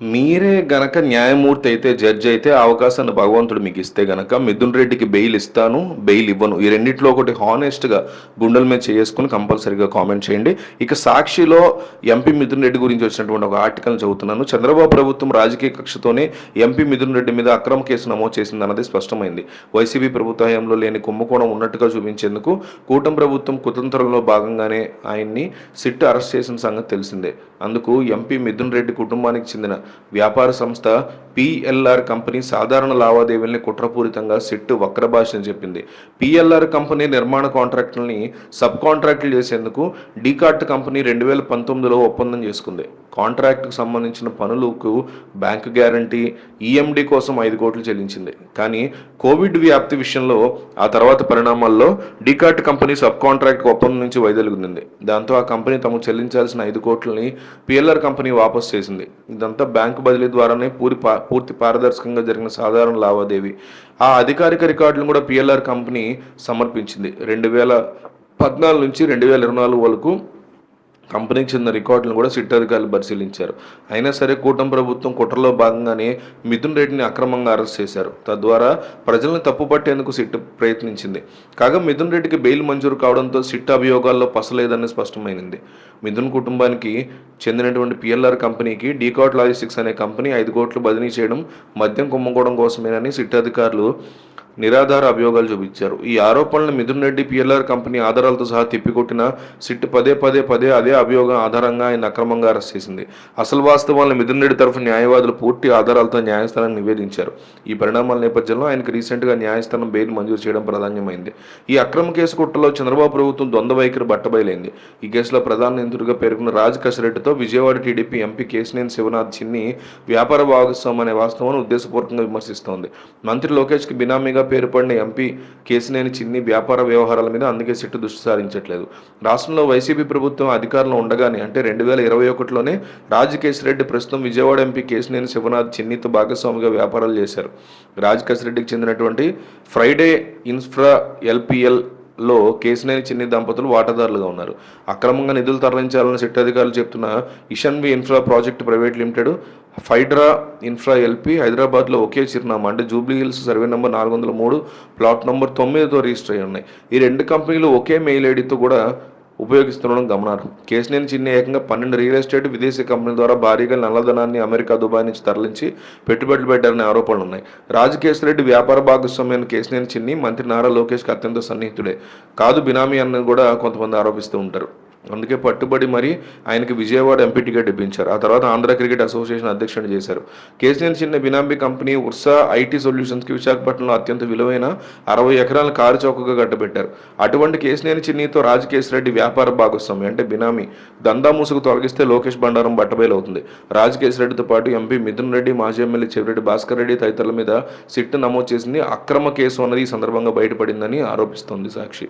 మీరే గనక న్యాయమూర్తి అయితే జడ్జి అయితే అవకాశాన్ని భగవంతుడు మీకు ఇస్తే గనక మిథున్ రెడ్డికి బెయిల్ ఇస్తాను బెయిల్ ఇవ్వను. ఈ రెండిట్లో ఒకటి హానెస్ట్గా గుండెల మీద చేసుకుని కంపల్సరీగా కామెంట్ చేయండి. ఇక సాక్షిలో ఎంపీ మిథున్ రెడ్డి గురించి వచ్చినటువంటి ఒక ఆర్టికల్ చదువుతున్నాను. చంద్రబాబు ప్రభుత్వం రాజకీయ కక్షతోనే ఎంపీ మిథున్ రెడ్డి మీద అక్రమ కేసు నమోదు చేసిందన్నది స్పష్టమైంది. వైసీపీ ప్రభుత్వంలో లేని కుంభకోణం ఉన్నట్టుగా చూపించేందుకు కూటమి ప్రభుత్వం కుతంత్రంలో భాగంగానే ఆయన్ని సిట్ అరెస్ట్ చేసిన సంగతి తెలిసిందే. అందుకు ఎంపీ మిథున్ రెడ్డి కుటుంబానికి చెందిన వ్యాపార సంస్థ పిఎల్ఆర్ కంపెనీ సాధారణ లావాదేవీల్ని కుట్రపూరితంగా సిట్ వక్ర చెప్పింది. పిఎల్ఆర్ కంపెనీ నిర్మాణ కాంట్రాక్టులని సబ్ కాంట్రాక్టులు చేసేందుకు డీకార్ట్ కంపెనీ రెండు వేల పంతొమ్మిదిలో ఒప్పందం చేసుకుంది. కాంట్రాక్ట్కు సంబంధించిన పనులకు బ్యాంకు గ్యారంటీ ఈఎండి కోసం ఐదు కోట్లు చెల్లించింది. కానీ కోవిడ్ వ్యాప్తి విషయంలో ఆ తర్వాత పరిణామాల్లో డీకార్ట్ కంపెనీ సబ్ కాంట్రాక్ట్ ఒప్పందం నుంచి వైదొలిగింది. దాంతో ఆ కంపెనీ తమకు చెల్లించాల్సిన ఐదు కోట్లని పిఎల్ఆర్ కంపెనీ వాపస్ చేసింది. ఇదంతా బ్యాంకు బదిలీ ద్వారానే పూరి పా- పూర్తి పారదర్శకంగా జరిగిన సాధారణ లావాదేవీ. ఆ అధికారిక రికార్డులను కూడా పిఎల్ఆర్ కంపెనీ సమర్పించింది. రెండు వేల పద్నాలుగు నుంచి రెండు వేల ఇరవై నాలుగు వరకు కంపెనీకి చెందిన రికార్డులను కూడా సిట్ అధికారులు పరిశీలించారు. అయినా సరే కూటమి ప్రభుత్వం కుట్రలో భాగంగానే మిథున్ రెడ్డిని అక్రమంగా అరెస్ట్ చేశారు. తద్వారా ప్రజలను తప్పుపట్టేందుకు సిట్ ప్రయత్నించింది. కాగా మిథున్ రెడ్డికి బెయిల్ మంజూరు కావడంతో సిట్ అభియోగాల్లో పసలేదని స్పష్టమైంది. మిథున్ కుటుంబానికి చెందినటువంటి పిఎల్ఆర్ కంపెనీకి డీకాట్ లాజిస్టిక్స్ అనే కంపెనీ ఐదు కోట్లు బదిలీ చేయడం మద్యం కుమ్మకోవడం కోసమేనని సిట్ అధికారులు నిరాధార అభియోగాలు చూపించారు. ఈ ఆరోపణలు మిథున్ రెడ్డి పిఎల్ఆర్ కంపెనీ ఆధారాలతో సహా తిప్పికొట్టిన సిట్ పదే పదే పదే అదే అభియోగం ఆధారంగా ఆయన అక్రమంగా అరెస్ట్ చేసింది. అసలు వాస్తవాలను మిథున్ రెడ్డి తరఫు న్యాయవాదులు పూర్తి ఆధారాలతో న్యాయస్థానాన్ని నివేదించారు. ఈ పరిణామాల నేపథ్యంలో ఆయనకు రీసెంట్గా న్యాయస్థానం బెయిల్ మంజూరు చేయడం ప్రాధాన్యమైంది. ఈ అక్రమ కేసు కుట్రలో చంద్రబాబు ప్రభుత్వం ద్వంద్వ వైఖరి బట్టబయలైంది. ఈ కేసులో ప్రధాన నిందితుడిగా పేర్కొన్న రాజ్ కసిరెడ్డితో విజయవాడ టీడీపీ ఎంపీ కేశినేని శివనాథ్ చిన్ని వ్యాపార భాగస్వామి అనే వాస్తవాన్ని ఉద్దేశపూర్వకంగా విమర్శిస్తోంది. మంత్రి లోకేష్కి బినామీగా పేరుపడిన ఎంపీ కేసినేని చిన్ని వ్యాపార వ్యవహారాల మీద అందుకే సిట్టు దృష్టి సారించట్లేదు. రాష్ట్రంలో వైసీపీ ప్రభుత్వం అధికారంలో ఉండగానే అంటే రెండు వేల ఇరవై ఒకటిలోనే రాజకేశిరెడ్డి ప్రస్తుతం విజయవాడ ఎంపీ కేసినేని శివనాథ్ చిన్నితో భాగస్వామిగా వ్యాపారాలు చేశారు. రాజకేశిరెడ్డికి చెందినటువంటి ఫ్రైడే ఇన్ఫ్రా ఎల్పిఎల్ లో కేసునేని చిన్ని దంపతులు వాటాదారులుగా ఉన్నారు. అక్రమంగా నిధులు తరలించాలని సిట్ అధికారులు చెప్తున్న Ishanvi infra project private limited ఫైడ్రా infra LP హైదరాబాద్లో ఒకే చిరునామా అంటే జూబ్లీ హిల్స్ సర్వే నెంబర్ నాలుగు వందల మూడు ప్లాట్ నెంబర్ తొమ్మిదితో రిజిస్టర్ అయి ఉన్నాయి. ఈ రెండు కంపెనీలు ఒకే మెయిల్ ఐడితో కూడా ఉపయోగిస్తుండడం గమనార్హం. కేసినేని చిన్న ఏకంగా పన్నెండు రియల్ ఎస్టేట్ విదేశీ కంపెనీల ద్వారా భారీగా నల్లధనాన్ని అమెరికా దుబాయ్ నుంచి తరలించి పెట్టుబడులు పెట్టారనే ఆరోపణలు ఉన్నాయి. రాజకేశ్వరెడ్డి వ్యాపార భాగస్వామ్యాన్ని కేసినేని చిన్ని మంత్రి నారా లోకేష్కి అత్యంత సన్నిహితుడే. కాదు బినామీ అని కూడా కొంతమంది ఆరోపిస్తూ ఉంటారు. అందుకే పట్టుబడి మరి ఆయనకి విజయవాడ ఎంపీ టికెట్ ఇప్పించారు ఆ తర్వాత ఆంధ్ర క్రికెట్ అసోసియేషన్ అధ్యక్షుడు చేశారు. కేసీఆర్ చిన్న బినాంబి కంపెనీ ఉర్సా ఐటీ సొల్యూషన్స్కి విశాఖపట్నంలో అత్యంత విలువైన అరవై ఎకరాల కారు చౌకగా కట్టబెట్టారు. అటువంటి కేసినేని చిన్నితో రాజకేశ్వరరెడ్డి వ్యాపార భాగస్వామి అంటే బినామీ. దందా మూసుకు తొలగిస్తే లోకేష్ బండారం బట్టబయలు అవుతుంది. రాజకేశ్వరరెడ్డితో పాటు ఎంపీ మిథున్ రెడ్డి మాజీ ఎమ్మెల్యే చెవిరెడ్డి భాస్కర్ రెడ్డి తదితరుల మీద సిట్ నమోదు చేసింది. అక్రమ కేసు అన్నది ఈ సందర్భంగా బయటపడిందని ఆరోపిస్తోంది సాక్షి.